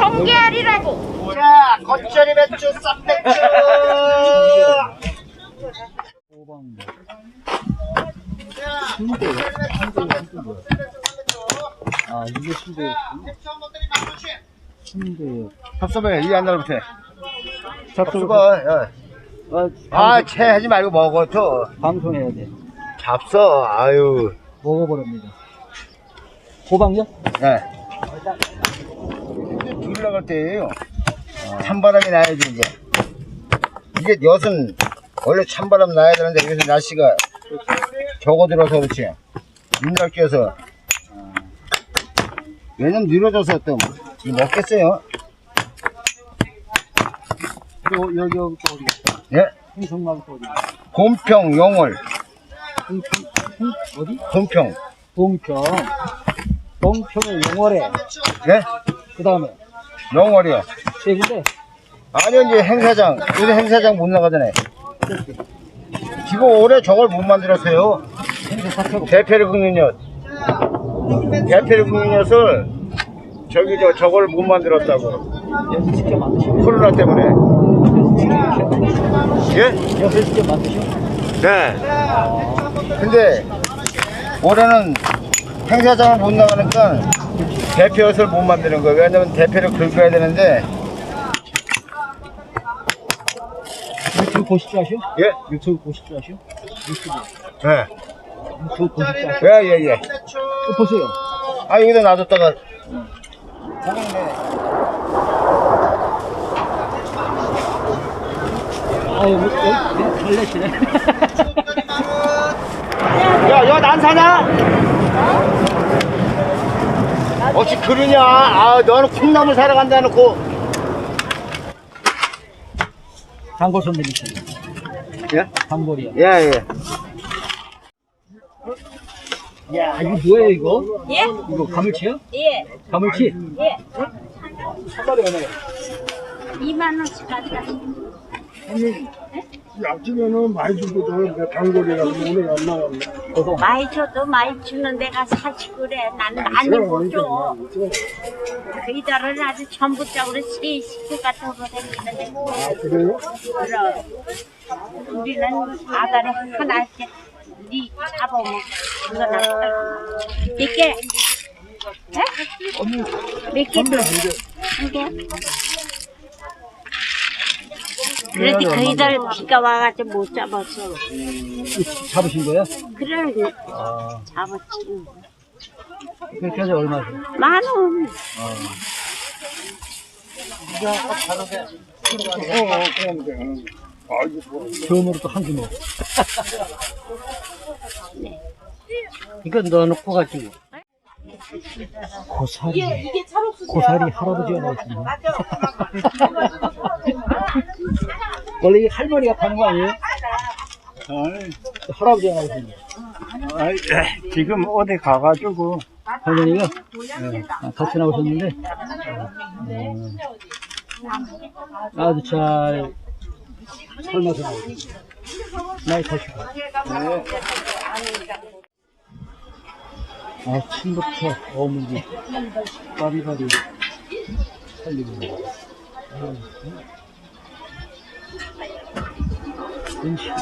성게알이라고. 자, 겉절이 배추, 쌈 배추. 순대, 순대. 아, 이게 순대, 순대. 잡숴봐요, 이 옛날부터. 잡숴봐. 잡숴봐, 아, 아, 채 하지 말고 먹어, 또. 방송해야 돼. 잡숴, 아유. 먹어버립니다. 호박요? 네. 길 나갈 때예요 찬바람이 나야지, 이제. 이게 엿은 원래 찬바람 나야 되는데, 여기서 날씨가 적어들어서 그렇지. 눈날 끼어서. 왜냐면 늘어져서 또, 먹겠어요? 요, 여기, 여기 또 어디? 예? 홍성마을 또 어디? 곰평, 영월, 어디? 곰평. 동평. 동평의 영월에. 예? 그 다음에 영월이요. 세 군데. 아니요, 이제 행사장. 요새 행사장 못 나가잖아요. 지금 올해 저걸 못 만들었어요. 대패를 긁는 엿. 대패를 긁는 엿을 저기 저 저걸 못 만들었다고. 여기 직접 만드시고. 코로나 때문에. 예? 여기 직접 만드시고. 네. 근데 올해는 행사장을 못 나가니까 대패 엿을 못 만드는 거예요. 왜냐면 대패를 긁어야 되는데. 유튜브 보실 줄 아시오? 예? 유튜브 보실 줄 아시오? 유튜브. 네. 유튜브 보실 줄 아시오? 예, 예, 예. 또 보세요. 아, 여기다 놔뒀다가. 아유, 뭐, 여기, 갈래시네. 야, 야, 난 사냐? 어찌 그러냐? 아, 너는 콩나물 사러 간다 해놓고. 단골 손님이시네. 예? 단골이야. 예, 예. 야, 이거 뭐예요, 이거? 예? 이거 가물치요? 예. 가물치? 예. 한 마리 얼마예요? 2만 원씩 가져가세요. 약주면은 많이 주거든. 내 단골이라서 오늘 안 나왔네. 고동. 많이 줘도 많이 주는 데가 사지 그래. 나는 많이 못 줘. 그 이달은 아주 전부적으로 새 식구 같은 거 생기는데. 그래요? 그럼 우리는 아다리 하나씩 네 잡아먹어. 그거 나몇 개? 에? 몇 개? 한 개? 그래도 그 이달 비가 와가지고 못 잡았어. 잡으신 거예요? 그래 아, 잡았지. 그렇게 해서 얼마세요? 만 원. 어, 그럼 돼. 아이고, 좋아. 처음으로 또 한 주먹. 이거 넣어놓고 가지고. 고사리. 고사리 할아버지가 넣으시네. 원래 이 할머니가 파는 거 아니에요? 할아버지가 넣으시네. 아이, 지금 어디 가가지고 할머니가 아, 같이 나오셨는데 음, 아주 잘 삶아서 나오셨어요. 많이 드시고. 아침부터 어묵이 바리바리 살리고 있네요. 음. 음식.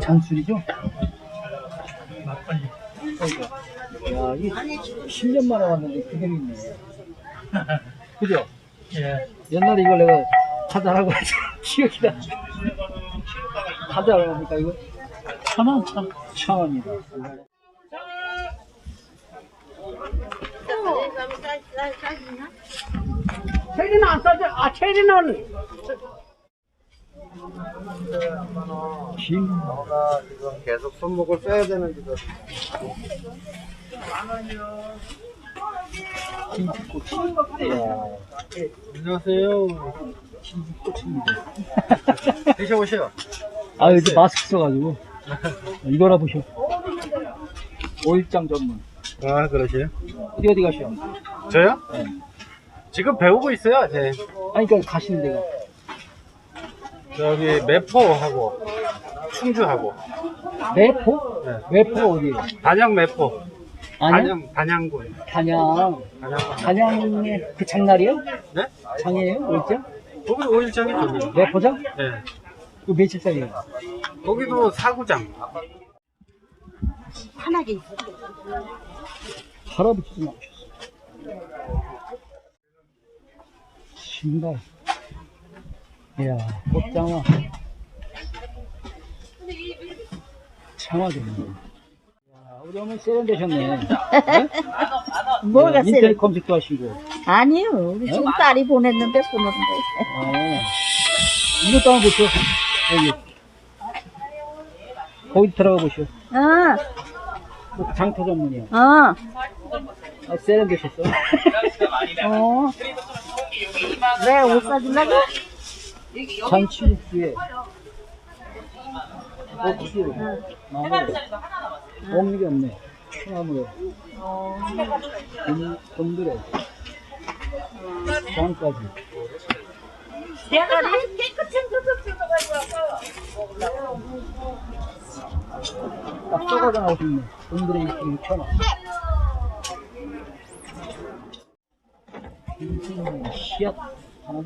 잔술이죠? 야, 이 10년 만에 왔는데 그대로 있네. 그죠? 예. 옛날에 이걸 내가 하자라고 해서 기억이 나. 하자 그러니까 이거 천 원, 천, 천 원이다. 체리는 안 싸죠? 아, 체리는. 김, 지금 계속 손목을 써야 되는 지금. 안녕하세요. 드셔보세요. 아, 요즘 마스크 써가지고. 이거나 보셔. 오일장 전문. 아 그러세요? 어디 어디 가셔? 저요? 지금 배우고 있어요. 제 아니, 그러니까 가시는 데가. 저기 매포하고 충주하고 매포? 네. 매포 어디에요? 단양 매포 아니야? 단양 단양군 단양. 단양군 단양의 그 장날이요? 네? 장이에요? 오일장? 거기도 오일장이 저기 매포장? 네 그 며칠 살이에요? 거기도 사구장 편하게 있어. 할아버지 좀 나오셨어. 신발. 이야, 꽃장화. 장화 좋네. 야, 우리 어머니 세련되셨네. 네? 뭐가 인터넷 세요? 검색도 하시고. 아니요, 우리 지금 딸이 보냈는데 보는데. 아, 이것도 한번 보시오. 여기. 거기 들어가 보시오. 어, 그 장터 전문이야. 어, 아, 세련되셨어. 어. 왜 옷 사주려고? 잔치국수에. 고추, 마늘, 먹는 게 없네. 콩나물, 곤- 곤드레, 장까지. 내가 깨끗한 두둑 들어가지고 딱 쏟아져 나오셨네. 곤드레 6,000원. 음, 씨앗. 하나.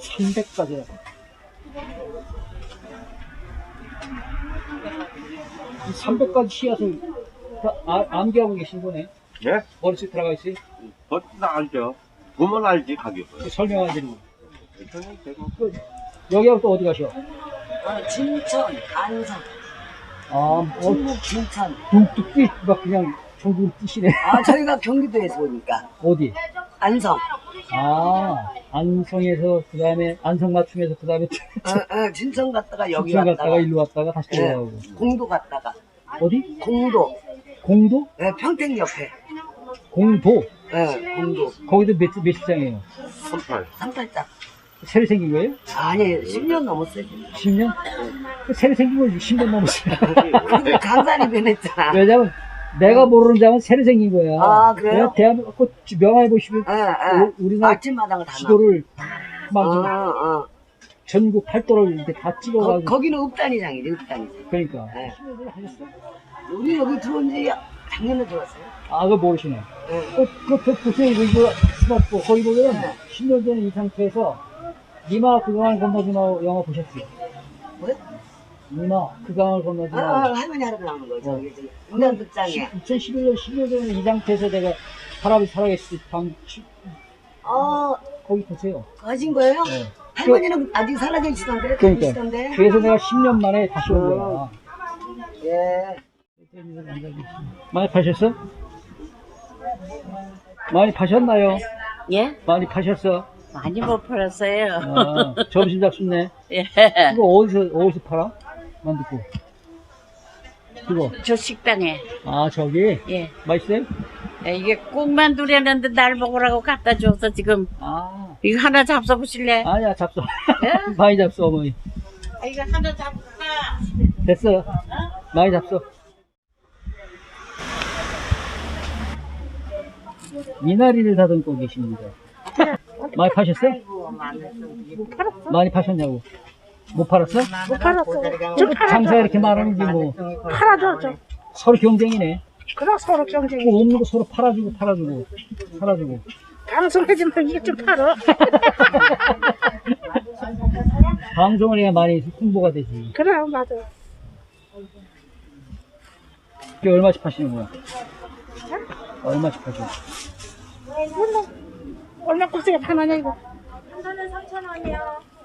삼백까지 300가지 씨앗을 다 아- 암기하고 계신 거네. 예? 머릿속에 들어가 있어요? 버티나 알죠. 보면 알지, 가격. 설명하시는 거. 그, 여기하고 또 어디 가셔? 진천, 안성, 아, 어, 충북 진천. 뛰, 막 그냥 종국 뛰시네. 아, 저희가 경기도에서 오니까. 어디? 안성. 아, 안성에서, 그 다음에, 안성 맞춤에서, 그 다음에, 어, 어, 진천 갔다가 여기 왔다가. 갔다가 일로 왔다가 다시 예, 돌아가고. 공도 갔다가. 어디? 공도. 공도? 예, 평택 옆에. 공도. 예, 공도. 거기도 몇, 몇 시장이에요? 38. 삼팔짝. 새로 생긴 거예요? 아니, 10년 넘었어요. 10년? 그 새로 생긴 건 10년 넘었어요. 강산이 변했잖아. 왜냐면, 내가 모르는 장은 새로 생긴 거야. 아, 그래요? 내가 대한민국 그 명함해 보시면, 예, 예. 우- 우리나라 아침마당 다. 지도를 막 어, 좀 어. 전국 팔도를 이렇게 다 거, 찍어가지고. 거기는 읍단이장이지, 읍단이장. 그러니까. 예. 우리 여기 들어온 지 작년에 들어왔어요. 아, 그거 모르시네. 예. 그, 그, 그, 보세요. 이거, 이거 스마트폰. 거기 보면 네. 10년 전에 이 상태에서 니마 그 강을 건너지 마 영화 보셨어요? 뭐 요? 니마 그 강을 아, 건너지마. 아, 할머니 할아버지 나오는 거죠. 어. 여기 저기 인간 극장에. 2011년, 10년 전에 이 상태에서 내가 사람이 살아계실 때 방, 치- 어, 거기 보세요. 가신 거예요? 네. 할머니는 아직 살아계시던데? 그러니까. 계시던데? 그래서 내가 10년 만에 다시 온 거야. 예. 많이 파셨어? 많이 파셨나요? 예? 많이 파셨어? 많이 못 팔았어요. 아, 점심 잡수네. 예. 이거 어디서, 어디서 팔아? 만두국. 그거. 저 식당에. 아, 저기? 예. 맛있어요? 예, 이게 꼭만 두렸는데 날 먹으라고 갖다 줘서 지금 아, 이거 하나 잡숴 보실래? 아니야, 잡숴. 예? 많이 잡숴, 어머니. 아, 이거 하나 잡숴. 됐어. 많이 잡숴. 미나리를 다듬고 계십니다. 많이 파셨어요? 많이 파셨냐고. 못 팔았어? 못 팔았어. 장사 이렇게 많은지 뭐. 팔아줘, 줘. 서로 경쟁이네. 그럼 서로 경쟁. 뭐 없는 거 서로 팔아주고 팔아주고 팔아주고. 방송하지 말고 이거 좀 팔어. 방송을 해야 많이 홍보가 되지. 그래, 맞아. 이게 얼마씩 파시는 거야? 얼마씩 파셔? 얼마 값에 파나냐, 이거?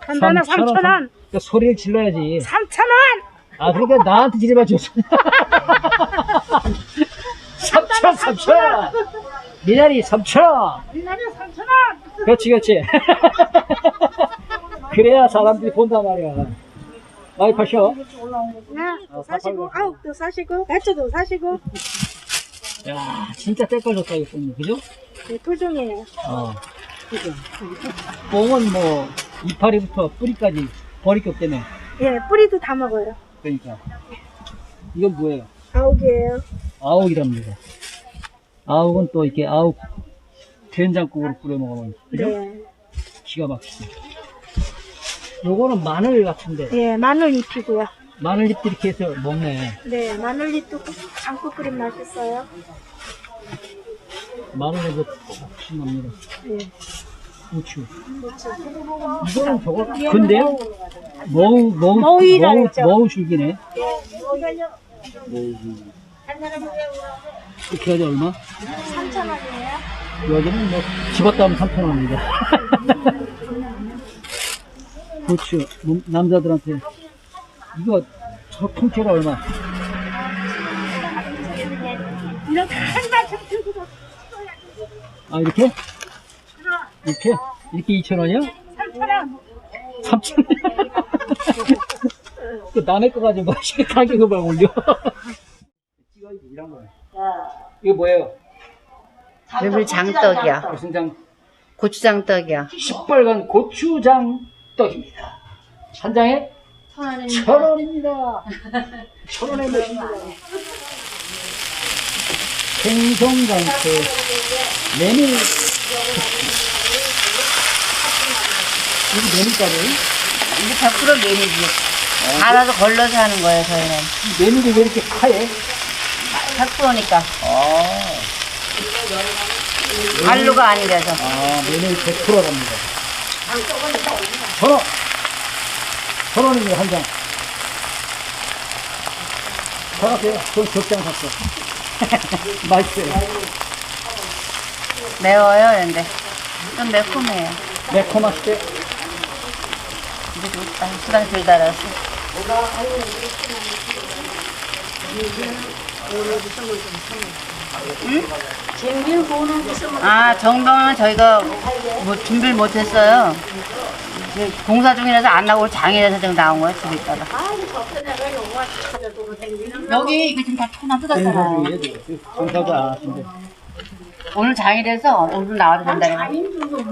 단단한 3천 원. 그러니까 소리를 질러야지. 3천 원. 아 그러니까 나한테 지르면 줬어. 3천 3천. 미나리 3천. 미나리 3천 원. 그렇지 그렇지. 그래야 사람들이 본단 말이야. 많이 파셔. 어, 사시고 아욱도 사시고 배추도 사시고 야 진짜 때깔 좋다 이거 뽕, 그죠? 네, 토종이에요. 어. 뽕은 뭐 이파리부터 뿌리까지 버릴 게 없다며. 예, 뿌리도 다 먹어요. 그러니까 이건 뭐예요? 아욱이에요. 아욱이랍니다. 아욱은 또 이렇게 아욱 된장국으로 뿌려 먹으면 그죠? 네. 기가 막히죠. 요거는 마늘 같은데 예, 마늘 잎이고요. 마늘잎 이렇게 해서 먹네. 네, 마늘 잎도 장국 끓임 맛있어요. 마늘에도 혹시 납니다. 예. 우추. 이거는 저거 근데 머우 머우 머위라 머우 그랬죠? 머우 줄기네. 이렇게 해야 얼마? 3,000원이에요. 여기는 뭐 집었다 하면 3천 원입니다. 고추 놈- 남자들한테 이거 저 통째로 얼마? 아 이렇게? 이렇게? 이렇게 2천 원이야? 3천 원. 3천 원. 그 남의 거 가지고 가격을 막 올려. 이거 뭐예요? 메밀 장떡이야. 무슨 장? 고추장 떡이야. 시뻘건 고추장 떡입니다. 한 장에 천 원입니다. 천 원에 몇입니다. 생선장태 메밀 여기 메밀가루 이게 100% 메밀이지. 갈아서 걸러서 하는 거예요, 저희는. 메밀이 왜 이렇게 하얘? 100%니까. 알루가 아니라서. 아 메밀 100%랍니다. 천 원! 천 원입니다 한 장. 사갔어요. 전 적장 샀어. 맛있어요. 매워요, 근데. 좀 매콤해요. 매콤하시대. 이게 좋다. 수당 덜 달아서. 아, 정병은 저희가 뭐 준비를 못했어요. 이제 공사 중이라서 안 나오고 장이라서 지금 나온 거예요, 집에 있다가. 여기 이거 지금 다 하나 뜯었잖아요. 장사도 안 하신데. 오늘 장이라서 오늘 나와도 된다는 거.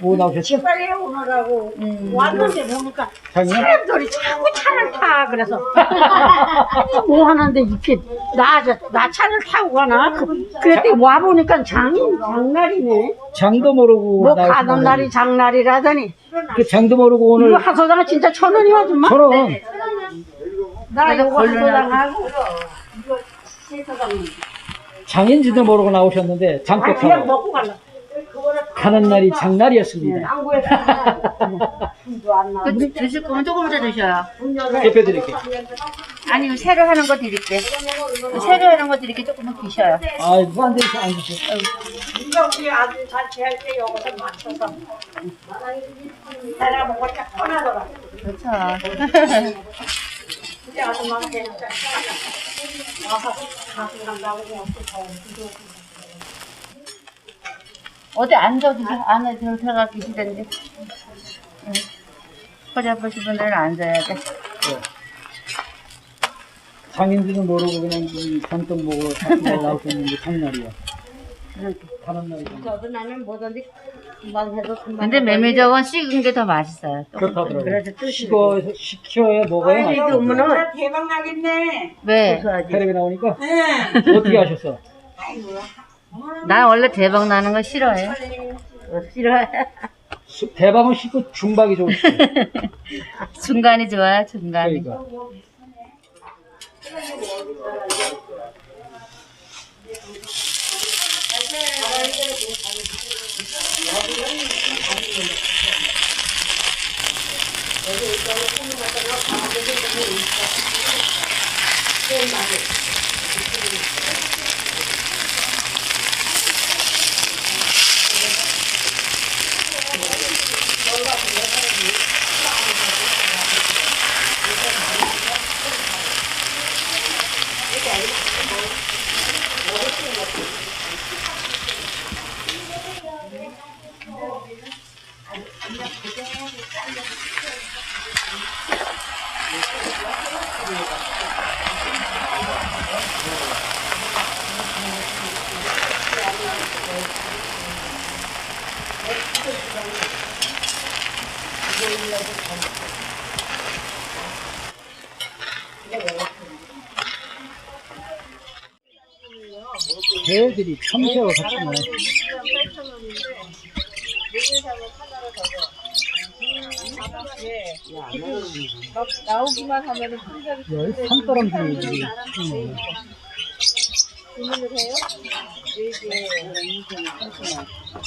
뭐 나오셨죠? 빨리 오느라고 음. 왔는데 보니까 장이요? 사람들이 자꾸 차를 타 그래서 아니 뭐 하는데 이렇게 나, 나 차를 타고 가나 그, 그랬더니 와 보니까 장이 장날이네 장도 모르고 뭐 나오신 가는 분이. 날이 장날이라더니 그 장도 모르고 이거 오늘 하소당 진짜 천 원이 아줌마 천 원. 나 이거 하소당하고 장인지도 모르고 나오셨는데 아 그냥 먹고 갈라 가는 날이 장날이었습니다. 술도 안 나. 그 드실 거면 조금 더 드셔요. 대표 드릴게요. 아니, 새로 하는 거 드릴게. 새로 하는 거 드릴게 조금만 드셔요. 아, 누가 안 되니까 안 주세요. 이거 우리 아들 같이 할때 여기서 맞춰서 내가 먹으니까 편하더라 그렇죠. 와서 간다고 어디 앉아도 안에 들어 들어가 계시던데. 응. 허리 아프신 분들은 앉아야 돼. 장인지도 모르고 그냥 이 잔뜩 먹으러 장날 나오셨는데 장날이야. 가는 날이 장 저도 나는 뭐든지 금방 해도 금방. 근데 메밀저건 식은 게 더 맛있어요. 그렇다더라고요. 그래서 뜻이 식어, 식혀야 먹어야 아니, 맛있어. 이거 어머나. 대박 나겠네. 왜? 텔레비 나오니까 응. 어떻게 하셨어? 아이고. 어머나. 난 원래 대박 나는 거 싫어해. 싫어해. 수- 대박은 식고 중박이 좋으시죠? 중간이 좋아요, 중간이. 그러니까. 개들이 참새하고 같이 나요. 나오기만 하면은 여기 산사람들이 음,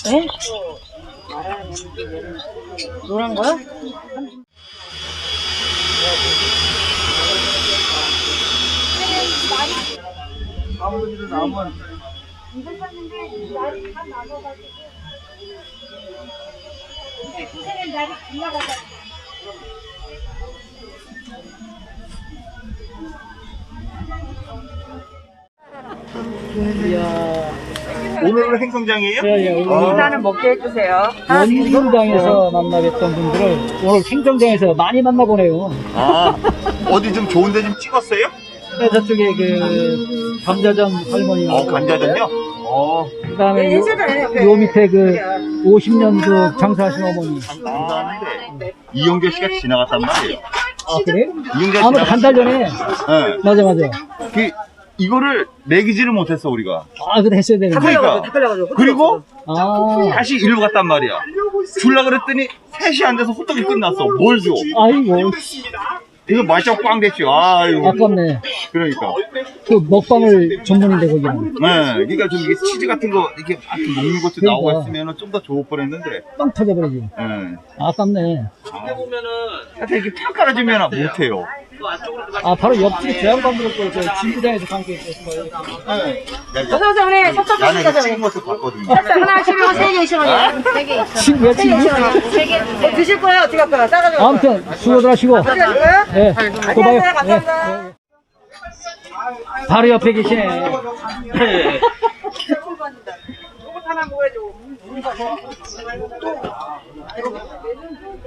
네? 노란 거요? 이야, 오늘은 행성장이에요? 예, 예, 오늘 나는 먹게 해주세요. 원성장에서 만나 뵀던 분들을 오늘 행정장에서 많이 만나보네요. 아, 어디 좀 좋은 데 좀 찍었어요? 네, 저쪽에 그 감자전 할머니하고 어, 간자전요? 어, 그 다음에 요, 요 밑에 그 50년 그 장사하신 어머니. 감사하는데 이용재 씨가 지나갔단 말이에요. 아 그래? 이용재 아무튼 지나갔 한달 전에 네. 맞아 맞아. 그 이거를 매기지를 못했어 우리가. 아 그래 했어야 되는데. 그러니까 그리고 아 다시 일로 갔단 말이야. 줄라 그랬더니 3시 안 돼서 호떡이 끝났어. 뭘 줘? 아이고 이거 맛이 꽝 됐지. 아유. 아깝네. 그러니까. 그 먹방을 전문인데 거기는 네. 그러니까 좀 이게 치즈 같은 거 이렇게 막 먹는 것도 나오고 그러니까. 했으면 좀 더 좋을 뻔했는데. 빵 터져버리지. 네. 아깝네. 하여튼 이렇게 팍 깔아주면 못해요. 아 바로 옆집 대양반들을 또 진부장에서 관계 있었어요. 어서오세요, 우리 섭섭 나는 이거. 찍은 것도 봤거든요. 하나 시면 세개 있으면 세개 있어. 친구야 친구? 뭐 드실 거예요? 어떻게 할 거예요? 싸가지고. 아무튼 수고들 하시고. 어떻게 할 거예요? 예. 또 봐요. 감사합니다. 예. 예. 바로 옆에 계시네.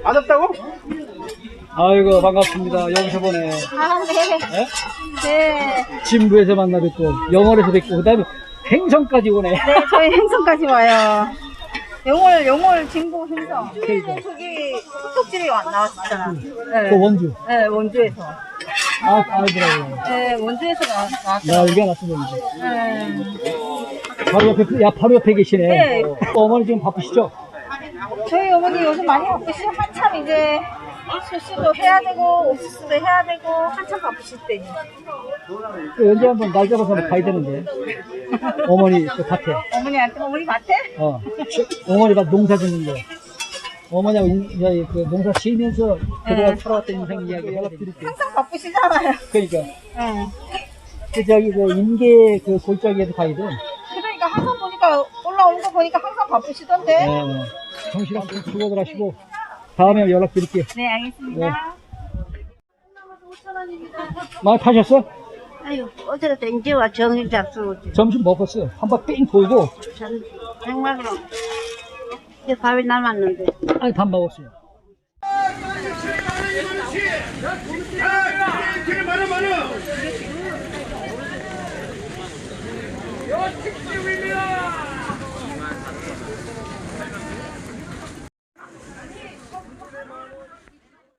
맞았다고? 아이고 반갑습니다. 여기서 보네. 아, 네. 예? 네. 진부에서 만나 뵙고 영월에서 뵙고 그다음에 행성까지 오네. 네, 저희 행성까지 와요. 영월, 영월 진구 행성. 그러니까. 저기 와- 나왔었잖아. 네. 또 원주. 네, 원주에서. 아 알더라고요. 네, 원주에서 나왔- 나왔죠. 나 여기가 났었는데. 네. 바로 옆에 그- 야 바로 옆에 계시네. 네. 어머니 지금 바쁘시죠? 저희 어머니 요즘 많이 바쁘시죠? 한참 이제 수수도 해야 되고 옥수수도 해야 되고 한참 바쁘실 때. 그 언제 한번 날 잡아서 한번 가야 되는데. 어머니 그 밭에. 어머니한테 어머니 밭에? 어. 어머니가 농사 짓는 거. 어머니하고 인- 그 농사 지으면서 그동안 네. 살아왔던 인생 이야기 연락드릴게요. 항상 바쁘시잖아요. 그러니까 네. 그 저기 그 인계 그 골짜기에도 가야 돼. 그러니까 항상 보니까 올라오는 거 보니까 항상 바쁘시던데. 네. 정신없이 수고들 하시고 다음에 연락드릴게요. 네, 알겠습니다. 많이 파셨어? 아유, 어제부터 이제 와 정신 잡수고 점심 먹었어요. 한번뺑 돌고 전 정말로 이제 밥이 남았는데. 아니 밥 먹었어요.